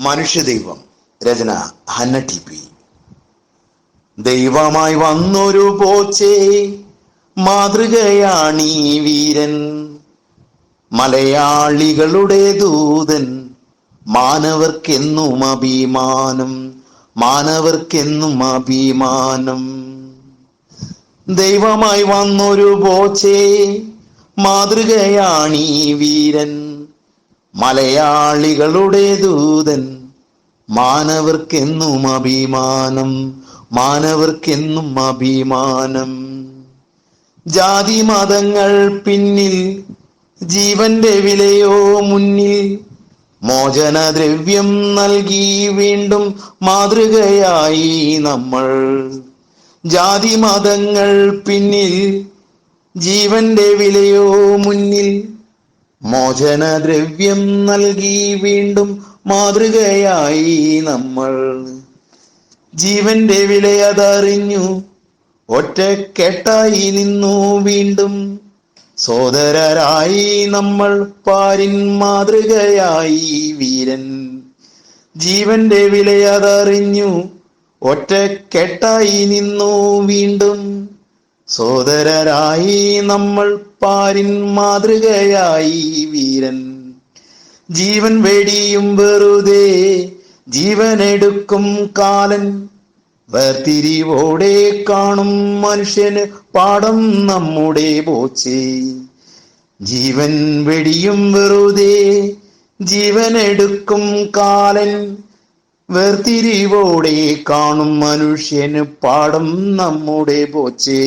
മനുഷ്യദൈവം. രചന Hanna T P. ദൈവമായി വന്നൊരു പോച്ചേ മാതൃകയാണീ വീരൻ. മലയാളികളുടെ ദൂതൻ മാനവർക്കെന്നും അഭിമാനം മാനവർക്കെന്നും അഭിമാനം. ദൈവമായി വന്നൊരു പോച്ചേ മാതൃകയാണീ വീരൻ. മലയാളികളുടെ ദൂതൻ. മാനവർക്കെന്നും അഭിമാനം മാനവർക്കെന്നും അഭിമാനം. ജാതി മതങ്ങൾ പിന്നിൽ ജീവന്റെ വിലയോ മുന്നിൽ. മോചന ദ്രവ്യം നൽകി വീണ്ടും മാതൃകയായി നമ്മൾ. ജാതി മതങ്ങൾ പിന്നിൽ ജീവന്റെ വിലയോ മുന്നിൽ. മോചനദ്രവ്യം നൽകി വീണ്ടും മാതൃകയായി നമ്മൾ. ജീവന്റെ വിലയതറിഞ്ഞു ഒറ്റക്കെട്ടായി നിന്നു വീണ്ടും. സോദരരായി നമ്മൾ പാരിൻ മാതൃകയായി വീരൻ. ജീവന്റെ വിലയതറിഞ്ഞു ഒറ്റക്കെട്ടായി നിന്നു വീണ്ടും. സോദരരായി നമ്മൾ പാരിൻ മാതൃകയായി വീരൻ. ജീവൻ വെടിയും വെറുതെ ജീവനെടുക്കും കാലൻ. വേർതിരിവോടെ കാണും മനുഷ്യന് പാടം നമ്മുടെ പോച്ചേ ജീവൻ വെടിയും വെറുതെ ജീവനെടുക്കും കാലൻ. വേർതിരിവോടെ കാണും മനുഷ്യന് പാടം നമ്മുടെ പോച്ചേ.